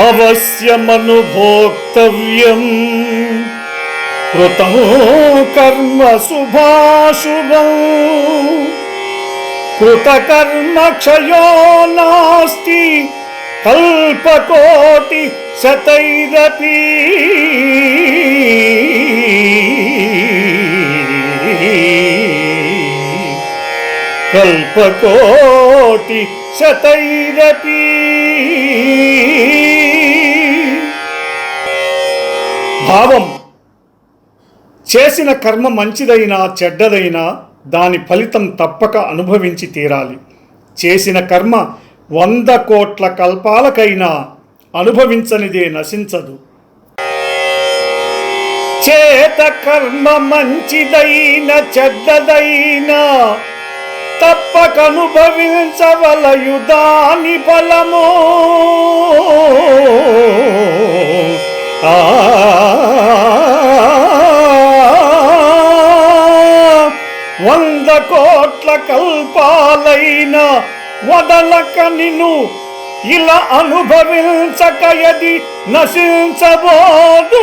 అవశ్యమనుభోక్తవ్యం కృతం కర్మ శుభాశుభం కృతకర్మ క్షయో నాస్తి కల్పకోటి శతైరపి భావం చేసిన కర్మ మంచిదైనా చెడ్డదైనా దాని ఫలితం తప్పక అనుభవించి తీరాలి. చేసిన కర్మ వంద కోట్ల కల్పాలకైనా అనుభవించనిదే నశించదు. చేత కర్మ మంచిదైన చెడ్డదైనా తప్పకనుభవించవలయు దాని ఫలము. వంద కోట్ల కల్పాలైన వదలక నిన్ను ఇలా అనుభవించకయది నశించబోదు.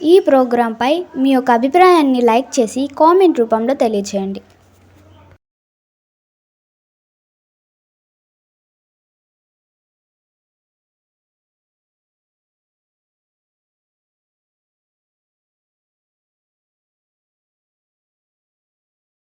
ఈ ప్రోగ్రాంపై మీ యొక్క అభిప్రాయాన్ని లైక్ చేసి కామెంట్ రూపంలో తెలియజేయండి